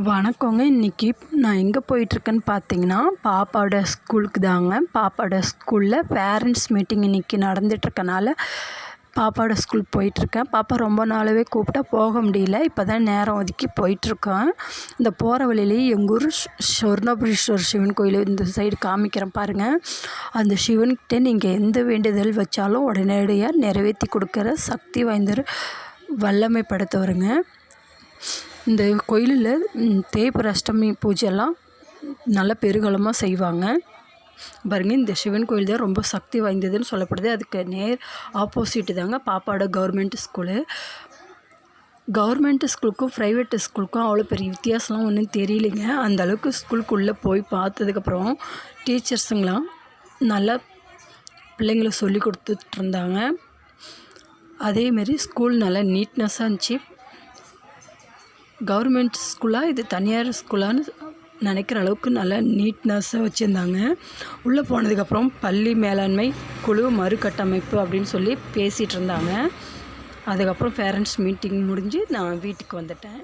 வணக்கங்க. இன்றைக்கி நான் எங்கே போயிட்டுருக்கேன்னு பார்த்தீங்கன்னா பாப்பாவோட ஸ்கூலுக்கு தாங்க. பாப்பாவோட ஸ்கூலில் பேரண்ட்ஸ் மீட்டிங் இன்றைக்கி நடந்துகிட்ருக்கனால பாப்பாவோட ஸ்கூல் போயிட்டுருக்கேன். பாப்பா ரொம்ப நாளாகவே கூப்பிட்டா போக முடியல. இப்போ தான் நேரம் ஒதுக்கி போயிட்டுருக்கேன். இந்த போகிற வழியிலேயே எங்கள் ஊர் சொர்ணபுரீஸ்வரர் சிவன் கோயில் இந்த சைடு காமிக்கிறேன் பாருங்கள் அந்த சிவன்கிட்ட நீங்கள் எந்த வேண்டுதல் வச்சாலும் உடனடியாக நிறைவேற்றி கொடுக்குற சக்தி வாய்ந்த வல்லமை படுத்தவருங்க. இந்த கோயிலில் தேய்பிறை அஷ்டமி பூஜையெல்லாம் நல்லா பெருகலமாக செய்வாங்க. பாருங்கள் இந்த சிவன் கோயில் தான் ரொம்ப சக்தி வாய்ந்ததுன்னு சொல்லப்படுது. அதுக்கு நேர் ஆப்போசிட்டு தாங்க பாப்பாட கவர்மெண்ட் ஸ்கூலு. கவர்மெண்ட் ஸ்கூலுக்கும் ப்ரைவேட் ஸ்கூலுக்கும் அவ்வளோ பெரிய வித்தியாசம்லாம் ஒன்றும் தெரியலைங்க. அந்த அளவுக்கு ஸ்கூலுக்குள்ளே போய் பார்த்ததுக்கப்புறம் டீச்சர்ஸுங்களாம் நல்லா பிள்ளைங்களுக்கு சொல்லி கொடுத்துட்ருந்தாங்க. அதேமாரி ஸ்கூல் நல்லா நீட்னஸாக இருந்துச்சு. கவர்மெண்ட் ஸ்கூலாக இது தனியார் ஸ்கூலான்னு நினைக்கிற அளவுக்கு நல்லா நீட்னஸ்ஸாக வச்சுருந்தாங்க. உள்ளே போனதுக்கப்புறம் பள்ளி மேலாண்மை குழு மறுகட்டமைப்பு அப்படின்னு சொல்லி பேசிகிட்டு இருந்தாங்க. அதுக்கப்புறம் பேரண்ட்ஸ் மீட்டிங் முடிஞ்சு நான் வீட்டுக்கு வந்துட்டேன்.